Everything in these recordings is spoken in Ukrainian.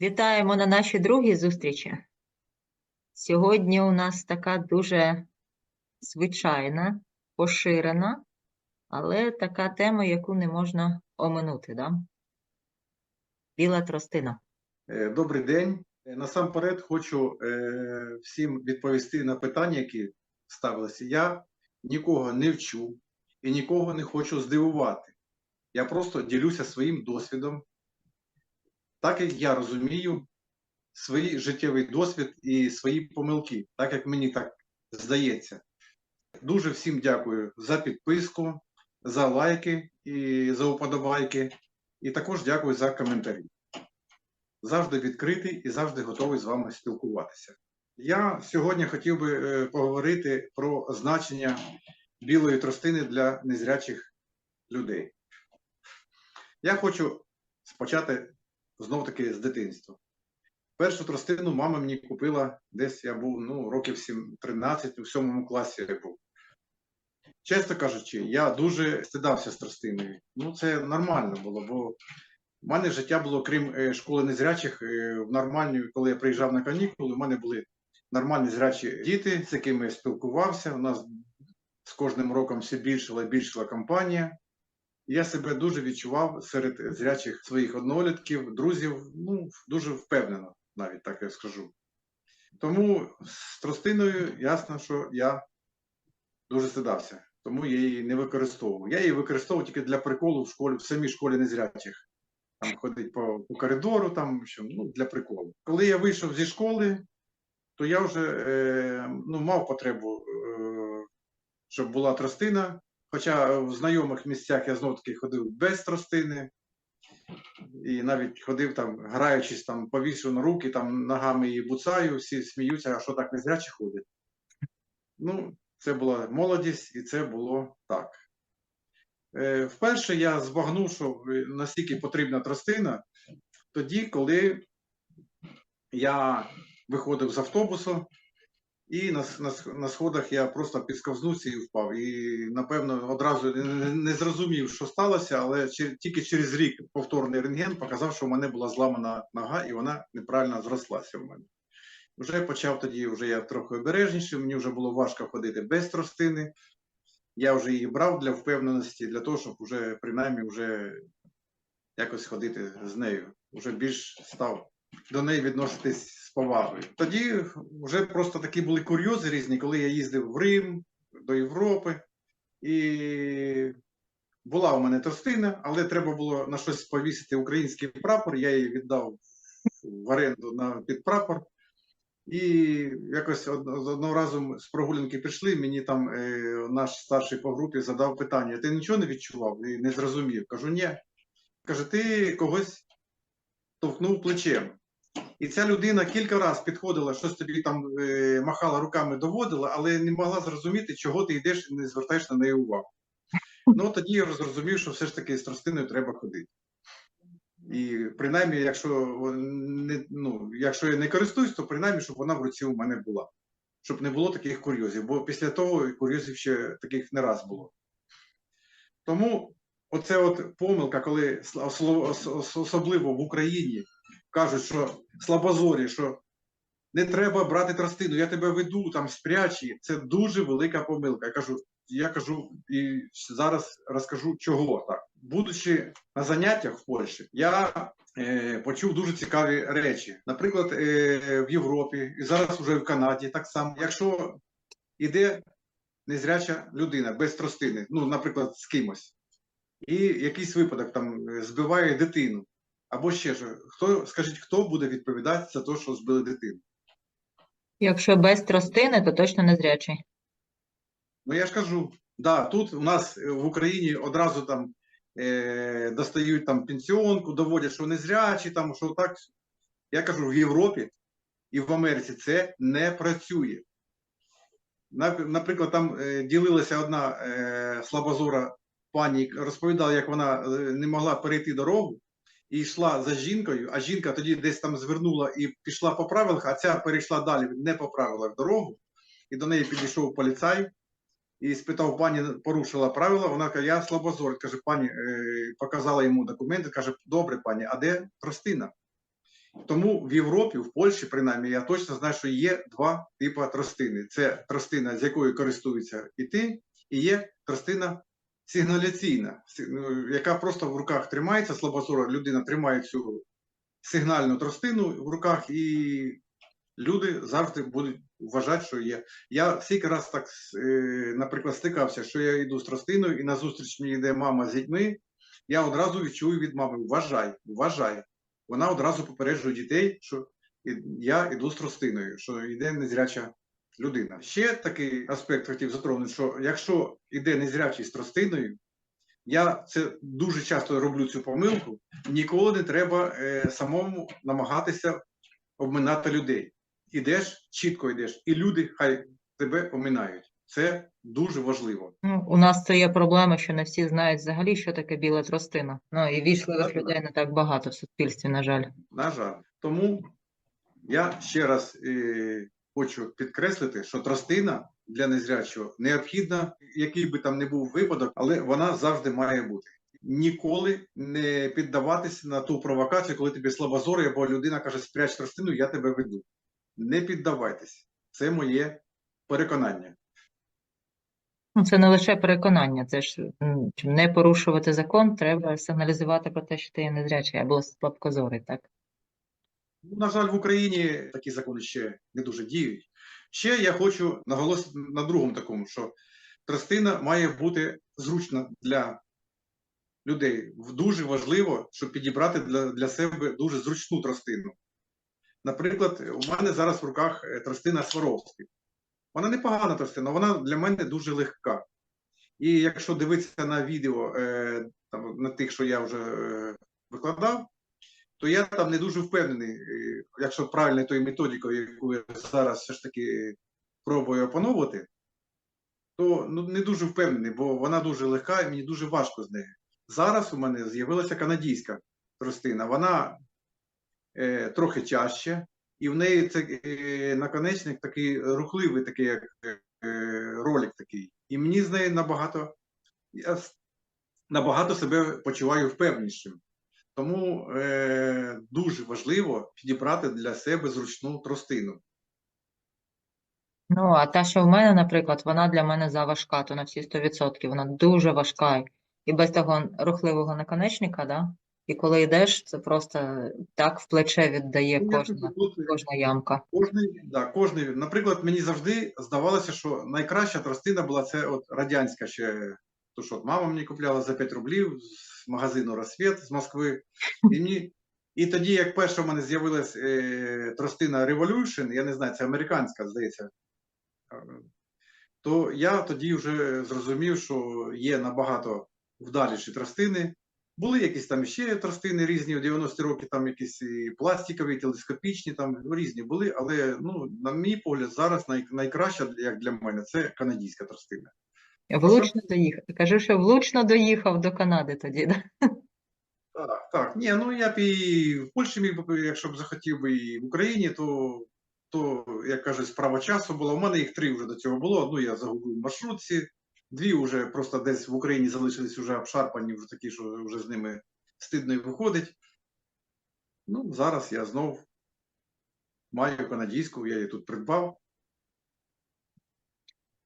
Вітаємо на нашій другій зустрічі. Сьогодні у нас така дуже звичайна, поширена, але така тема, яку не можна оминути, да? Біла тростина. Е, Добрий день. Е, Насамперед хочу е, всім відповісти на питання, які ставилися. Я нікого не вчу і нікого не хочу здивувати. Я просто ділюся своїм досвідом, так як я розумію свій життєвий досвід і свої помилки, так як мені так здається. Дуже всім дякую за підписку, за лайки і за уподобайки, і також дякую за коментарі завжди відкритий і завжди готовий з вами спілкуватися. Я сьогодні хотів би е, поговорити про значення білої тростини для незрячих людей. Я хочу спочати знов таки з дитинства. Першу тростину мама мені купила десь я був ну, років 7, 13, у 7 класі я був. Чесно кажучи, я дуже стидався з тростиною. Ну, це нормально було, бо у мене життя було, крім е, школи незрячих, е, в нормальній, коли я приїжджав на канікули, у мене були нормальні зрячі діти, з якими я спілкувався. У нас з кожним роком все більшила і більшила компанія. Я себе дуже відчував серед зрячих своїх однолітків, друзів, ну, дуже впевнено, навіть так я скажу. Тому з тростиною ясно, що я дуже стидався, тому я її не використовував. Я її використовував тільки для приколу в школі, в самій школі незрячих там ходить по, по коридору, там що, ну, для приколу. Коли я вийшов зі школи, то я вже е, ну, мав потребу, е, щоб була тростина. Хоча в знайомих місцях я знов таки ходив без тростини. І навіть ходив там, граючись, там, повісив на руки, там ногами її буцаю, всі сміються, а що так незрячі ходять. Ну, це була молодість, і це було так. Е, Вперше я збагнув, що е, настільки потрібна тростина, тоді, коли я виходив з автобусу, і на, на, на сходах я просто підсковзнувся і впав. І, напевно, одразу не- не зрозумів, що сталося, але чер- тільки через рік повторний рентген показав, що в мене була зламана нога, і вона неправильно зрослася в мене. Вже почав тоді, вже я трохи обережніше, мені вже було важко ходити без тростини я вже її брав для впевненості, для того, щоб вже принаймні вже якось ходити з нею. Вже більш став до неї відноситись з повагою. Тоді вже просто такі були курйози різні, коли я їздив в Рим, до Європи, і була у мене тростина, але треба було на щось повісити український прапор. Я її віддав в оренду на під прапор. І якось одного разу з прогулянки прийшли, мені там е, наш старший по групі задав питання: ти нічого не відчував і не зрозумів? Кажу, ні. Каже, ти когось товкнув плечем. І ця людина кілька разів підходила, щось тобі там е, махала руками, доводила, але не могла зрозуміти, чого ти йдеш і не звертаєш на неї увагу. Ну тоді я зрозумів, що все ж таки з тростиною треба ходити. І принаймні, якщо не, ну, якщо я не користуюсь, то принаймні, щоб вона в руці у мене була. Щоб не було таких курйозів, бо після того курйозів ще таких не раз було. Тому оце от помилка, коли особливо в Україні кажуть, що слабозорі, що не треба брати тростину, я тебе веду, там спрячі. Це дуже велика помилка. Я кажу, я кажу і зараз розкажу, чого так. Будучи на заняттях в Польщі, я е, почув дуже цікаві речі. Наприклад, е, в Європі і зараз вже в Канаді так само. Якщо іде незряча людина без тростини, ну, наприклад, з кимось, і якийсь випадок там е, збиває дитину, або ще що, хто скажіть, хто буде відповідати за те, що збили дитину? Якщо без тростини, то точно незрячий. Ну я ж кажу, да, тут у нас е, в Україні одразу там е, достають там пенсіонку, доводять, що незрячі, там що так. Я кажу, в Європі і в Америці це не працює. Наприклад, там е, ділилася одна е, слабозора пані, розповідала, як вона е, не могла перейти дорогу і йшла за жінкою, а жінка тоді десь там звернула і пішла по правилах, а ця перейшла далі не по правилах дорогу, і до неї підійшов поліцай і спитав пані, порушила правила. Вона каже, я слабозор. Каже, пані, е, показала йому документи, каже, добре, пані, а де тростина? Тому в Європі, в Польщі, принаймні, я точно знаю, що є два типи тростини. Це тростина, з якою користується і ти, і є тростина сигналяційна, ну, яка просто в руках тримається, слабозора людина тримає цю сигнальну тростину в руках, і люди завжди будуть вважати, що є. Я скільки раз так, е, наприклад, стикався, що я йду з тростиною, і назустріч мені йде мама з дітьми, я одразу відчую від мами: вважай, вважай. Вона одразу попереджує дітей, що я йду з тростиною, що йде незряча людина. Ще такий аспект хотів затронути, що якщо йде незрячий з тростиною, я це дуже часто роблю цю помилку. Ніколи не треба е, самому намагатися обминати людей. Ідеш, чітко йдеш, і люди хай тебе оминають. Це дуже важливо. Ну, у нас це є проблема, що не всі знають взагалі, що таке біла тростина. Ну і вічливих людей не так багато в суспільстві, на жаль. На жаль. Тому я ще раз е, хочу підкреслити, що тростина для незрячого необхідна, який би там не був випадок, але вона завжди має бути. Ніколи не піддаватися на ту провокацію, коли тобі слабозорий або людина каже, спряч тростину, я тебе веду. Не піддавайтесь. Це моє переконання. Ну, це не лише переконання, це ж не порушувати закон, треба сигналізувати про те, що ти є незрячий або слабкозорий, так? Ну, На жаль, в Україні такі закони ще не дуже діють. Ще я хочу наголосити на другому такому, що тростина має бути зручна для людей. Дуже важливо, щоб підібрати для, для себе дуже зручну тростину. Наприклад, у мене зараз в руках е, тростина Сваровський. Вона непогана тростина, вона для мене дуже легка. І якщо дивитися на відео е, там, на тих, що я вже е, викладав, то я там не дуже впевнений, е, якщо правильно тою методикою, яку я зараз все ж таки пробую опановувати, то ну, не дуже впевнений, бо вона дуже легка і мені дуже важко з нею. Зараз у мене з'явилася канадійська тростина. Вона е, трохи тяжче, і в неї це е, наконечник такий рухливий, такий як е, ролик такий. І мені з нею набагато, я набагато себе почуваю впевненішим. Тому е, дуже важливо підібрати для себе зручну тростину. Ну, а та, що в мене, наприклад, вона для мене заважка, то на всі 100%. Вона дуже важка. І без того рухливого наконечника, да? І коли йдеш, це просто так в плече віддає Ну, кожна, тут- тут кожна ямка. Кожний, да, кожний, наприклад, мені завжди здавалося, що найкраща тростина була це от радянська ще, то що от мама мені купляла за 5 рублів з магазину Розсвіт з Москви. І, мені, і тоді, як перша в мене з'явилась е, тростина Revolution, я не знаю, це американська, здається, е, то я тоді вже зрозумів, що є набагато вдаліші тростини. Були якісь там ще тростини різні у 90-ті роки, там якісь і пластикові, і телескопічні, там різні були, але ну, на мій погляд, зараз най, найкраща, як для мене, це канадійська тростина. Влучно доїхав. Кажи, що влучно доїхав до Канади тоді, да? Так, так. Ні, ну я б і в Польщі міг би, якщо б захотів би і в Україні, то, то як кажуть, справа часу була. У мене їх три вже до цього було. Одну я загубив в маршрутці, дві вже просто десь в Україні залишились вже обшарпані, вже такі, що вже з ними стидно і виходить. Ну, зараз я знов маю канадійську, я її тут придбав.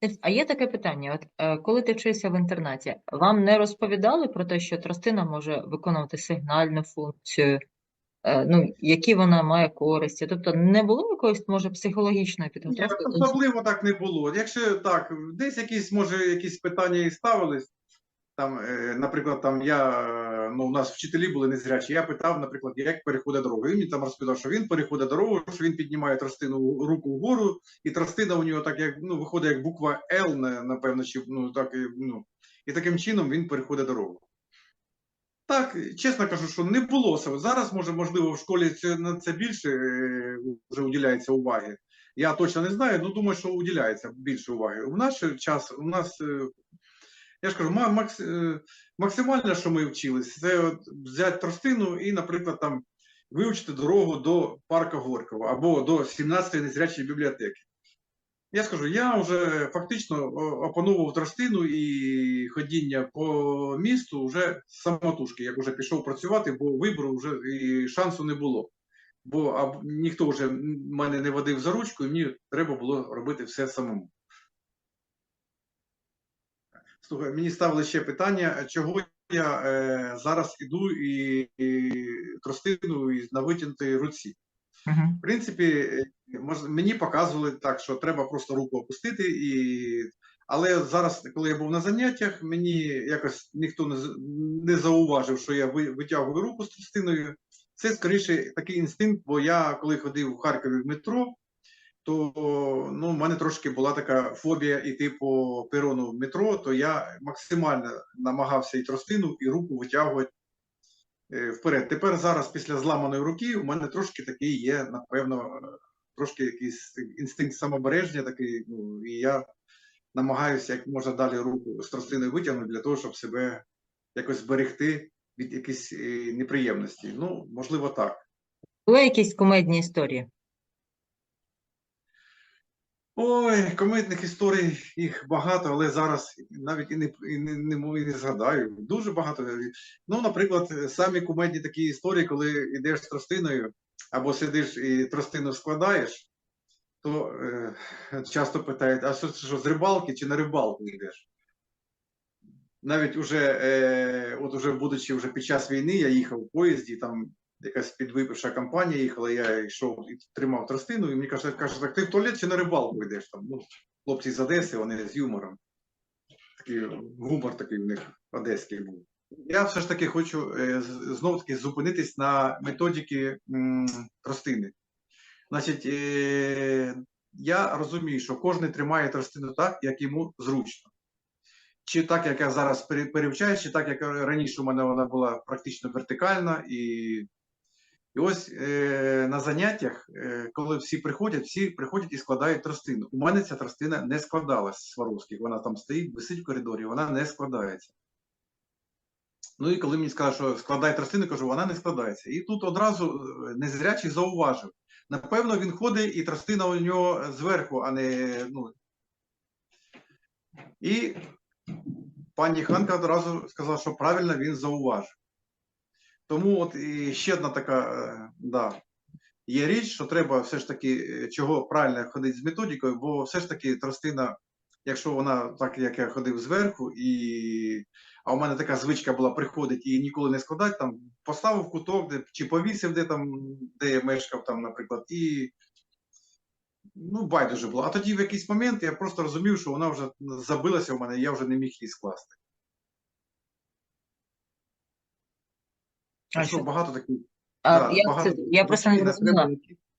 Тобто, А є таке питання: от е, коли ти вчився в інтернаті, вам не розповідали про те, що тростина може виконувати сигнальну функцію, е, ну, які вона має користі? Тобто не було якоїсь, може, психологічної Ні, підготовки? до особливо так не було. Якщо так, десь якісь, може, якісь питання і ставились. Там, е, наприклад, там я, ну, у нас вчителі були незрячі, я питав, наприклад, як переходить дорогу. Він мені там розповідав, що він переходить дорогу, що він піднімає тростину руку вгору, і тростина у нього так як ну, виходить як буква Л, напевно, чи ну так ну, і таким чином він переходить дорогу. Так, чесно кажу, що не було цього. Зараз, може, можливо, в школі це, на це більше е, вже уділяється уваги. Я точно не знаю, але думаю, що уділяється більше уваги. У наш час, у нас, е, я ж кажу, е, максимально, що ми вчились, це от взяти тростину і, наприклад, там вивчити дорогу до парка Горького або до 17-ї незрячої бібліотеки. Я скажу, я вже фактично опановував тростину і ходіння по місту вже самотужки, як вже пішов працювати, бо вибору вже і шансу не було. бо ніхто вже мене не водив за ручку, і мені треба було робити все самому. Слухай, мені ставили ще питання, чого я е, зараз іду і, і тростину і на витягнутій руці. Угу. В принципі, е, мож- мені показували так, що треба просто руку опустити, і... але зараз, коли я був на заняттях, мені якось ніхто не, не зауважив, що я витягую руку з тростиною. Це скоріше такий інстинкт, бо я коли ходив в Харкові в метро, то ну, в мене трошки була така фобія іти по перону в метро, то я максимально намагався і тростину, і руку витягувати е, вперед. Тепер зараз, після зламаної руки, у мене трошки такий є, напевно, е, трошки якийсь інстинкт самобереження такий, ну, і я намагаюся як можна далі руку з тростиною витягнути для того, щоб себе якось зберегти від якихось е, неприємностей. Ну, можливо, так. Були якісь кумедні історії? Ой, комедних історій їх багато, але зараз навіть і не, і не, не, і не згадаю. Дуже багато. Ну, наприклад, самі кумедні такі історії, коли йдеш з тростиною або сидиш і тростину складаєш, то е, часто питають, а що, що з рибалки чи на рибалку йдеш? Навіть уже, е, от уже будучи вже під час війни, я їхав в поїзді, там якась підвипивша компанія їхала, я йшов і тримав тростину, і мені каже, каже, так ти в туалет чи на рибалку йдеш там? Ну, хлопці з Одеси, вони з юмором. Такий гумор такий в них одеський був. Я все ж таки хочу е, знову таки зупинитись на методики тростини. Значить, е, я розумію, що кожен тримає тростину так, як йому зручно. Чи так, як я зараз пере- перевчаю, чи так, як раніше у мене вона була практично вертикальна. І, і ось е, на заняттях, е, коли всі приходять, всі приходять і складають тростину. У мене ця тростина не складалась з Сваровських. Вона там стоїть, висить в коридорі, вона не складається. Ну і коли мені сказали, що складай тростину, кажу, вона не складається. І тут одразу е, незрячий зауважив. Напевно, він ходить і тростина у нього зверху, а не. Ну. І пані Ханка одразу сказала, що правильно він зауважив. Тому от і ще одна така е, да, є річ, що треба все ж таки, е, чого правильно ходити з методикою, бо все ж таки тростина, якщо вона так, як я ходив зверху, і, а у мене така звичка була приходить і ніколи не складати, там поставив куток, де, чи повісив, де там, де я мешкав, там, наприклад, і ну, байдуже було. А тоді в якийсь момент я просто розумів, що вона вже забилася у мене, і я вже не міг її скласти. А що багато таких. А да, як багато це, я просто не зрозуміла,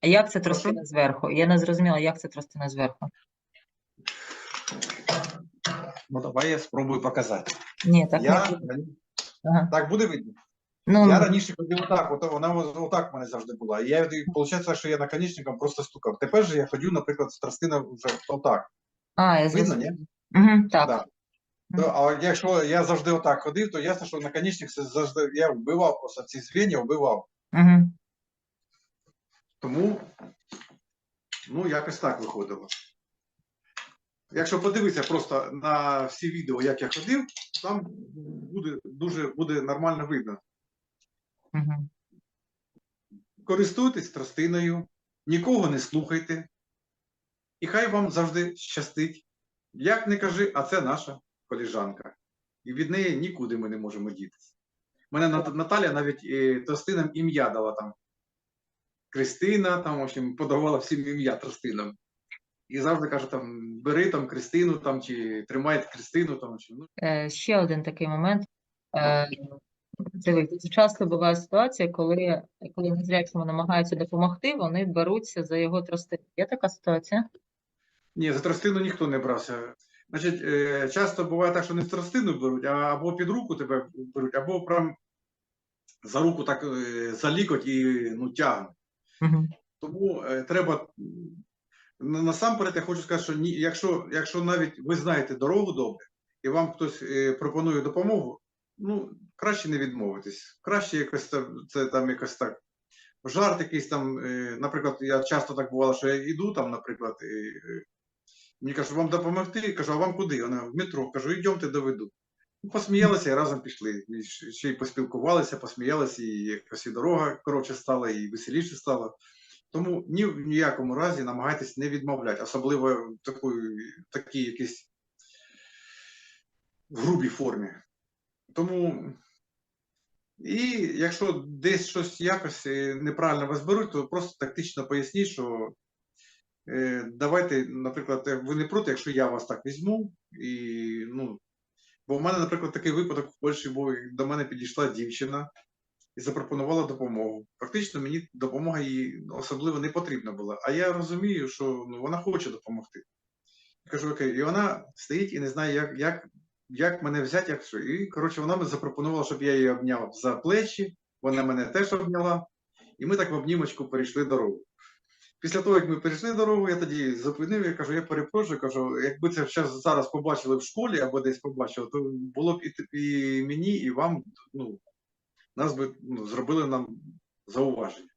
а як це Прошу? тростина зверху? Я не зрозуміла, як це тростина зверху. Ну, давай я спробую показати. Ні, так я, не буде. Ага. Так буде видно. Ну, Я раніше ходив отак, от, вона отак в мене завжди була. І я, виходить, що я наконечником просто стукав. Тепер же я ходю, наприклад, з тростина вже отак. а, я Видно, ні? Угу, так. Да. То, а якщо я завжди отак ходив, то ясно, що наконечник завжди я вбивав просто ці звіння вбивав. Угу. Тому, ну, якось так виходило. Якщо подивитися просто на всі відео, як я ходив, там буде дуже буде нормально видно. Угу. Користуйтесь тростиною, нікого не слухайте, і хай вам завжди щастить. Як не кажи, а це наша коліжанка. І від неї нікуди ми не можемо дітися. Мене Нат- Наталя навіть е, тростинам ім'я дала там. Кристина, там, в общем, подавала всім ім'я тростинам. І завжди каже, там, бери там Кристину там, чи тримай Кристину там. Чи, ну, Е, ще один такий момент. Е, дивись, часто буває ситуація, коли, коли незрячому намагаються допомогти, вони беруться за його тростину. Є така ситуація? Ні, за тростину ніхто не брався. Значить, е, часто буває так, що не з тростину беруть, а або під руку тебе беруть, або прям за руку так е, за лікоть і ну, тягнуть. Угу. Тому е, треба насамперед я хочу сказати, що ні, якщо, якщо навіть ви знаєте дорогу добре, і вам хтось е, пропонує допомогу, ну краще не відмовитись. Краще якось це там якось так. Жарт якийсь там, е, наприклад, я часто так бувало, що я йду там, наприклад, мені кажуть, вам допомогти? Кажу, а вам куди? Вона в метро. Кажу, йдемте доведу. Ну, Посміялися і разом пішли. І ще й поспілкувалися, посміялися, і якось і дорога коротше стала, і веселіше стало. Тому ні в ніякому разі намагайтесь не відмовляти, особливо в такої, такій якійсь в грубій формі. Тому, і якщо десь щось якось е, неправильно вас беруть, то просто тактично поясніть, що давайте, наприклад, е, ви не проти, якщо я вас так візьму, і ну. Бо в мене, наприклад, такий випадок в Польщі був, до мене підійшла дівчина і запропонувала допомогу. Фактично, мені допомога їй особливо не потрібна була. А я розумію, що ну, вона хоче допомогти. Я кажу, окей, і вона стоїть і не знає, як, як, як мене взяти, як що. І коротше, вона мені запропонувала, щоб я її обняв за плечі, вона мене теж обняла, і ми так в обнімочку перейшли дорогу. Після того, як ми перейшли дорогу, я тоді зупинив, я кажу, я перепрошую, кажу, якби це щас зараз побачили в школі або десь побачили, то було б і, і мені, і вам, ну, нас би ну, зробили нам зауваження.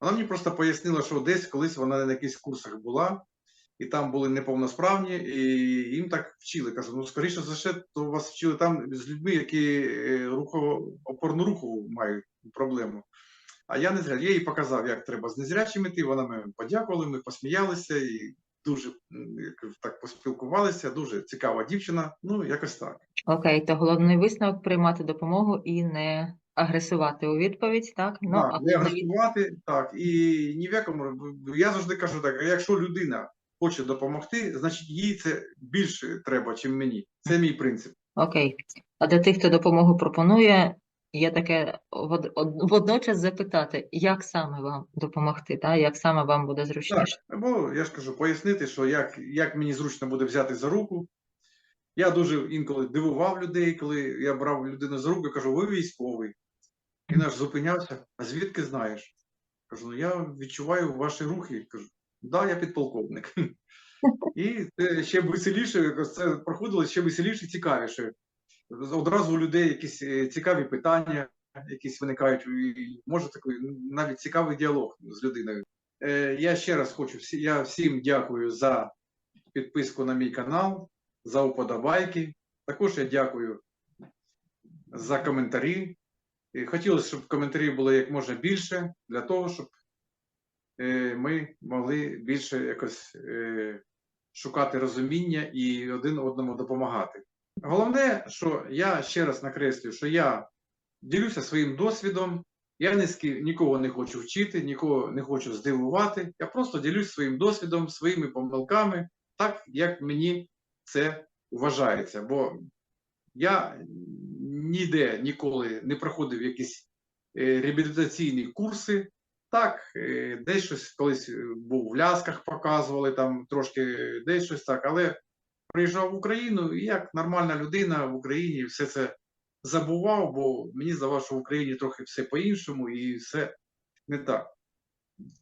Вона мені просто пояснила, що десь колись вона на якихось курсах була, і там були неповносправні, і їм так вчили. Кажу, ну скоріше за все, то вас вчили там з людьми, які е, рухово, опорну руху мають проблему. А я не зря. Я їй показав, як треба з незрячими йти. Вона ми подякували, ми посміялися і дуже так поспілкувалися. Дуже цікава дівчина. Ну, якось так. Окей, то головний висновок приймати допомогу і не агресувати у відповідь, так? Ну, так, а не агресувати, так, і ні в якому. Я завжди кажу так: якщо людина хоче допомогти, значить їй це більше треба, ніж мені. Це мій принцип. Окей. А для тих, хто допомогу пропонує, є таке водночас запитати, як саме вам допомогти, так? Як саме вам буде Так, зручніше? або я ж кажу, пояснити, що як, як мені зручно буде взяти за руку. Я дуже інколи дивував людей, коли я брав людину за руку і кажу, ви військовий. Він аж зупинявся, а звідки знаєш? Кажу, ну я відчуваю ваші рухи. Кажу, да, я підполковник. І це ще веселіше, це проходило ще веселіше, і цікавіше. Одразу у людей якісь е, цікаві питання, якісь виникають, і може такий навіть цікавий діалог з людиною. Е, Я ще раз хочу я всім дякую за підписку на мій канал, за уподобайки. Також я дякую за коментарі. Хотілося, щоб коментарів було як можна більше, для того, щоб е, ми могли більше якось шукати розуміння і один одному допомагати. Головне, що я ще раз накреслюю, що я ділюся своїм досвідом, я ні нікого не хочу вчити, нікого не хочу здивувати. Я просто ділюсь своїм досвідом, своїми помилками, так як мені це вважається. Бо я ніде ніколи не проходив якісь е, реабілітаційні курси. Так, е, десь щось колись е, був в лясках, показували там трошки е, десь щось так, але приїжджав в Україну і як нормальна людина в Україні все це забував, бо мені здавалося, що в Україні трохи все по-іншому і все не так.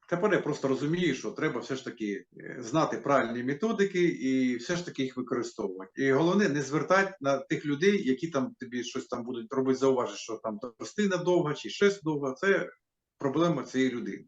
Тепер я просто розумію, що треба все ж таки е, знати правильні методики і все ж таки їх використовувати. І головне, не звертати на тих людей, які там тобі щось там будуть робити зауваження, що там тростина довга чи щось довга. Це проблема цієї людини.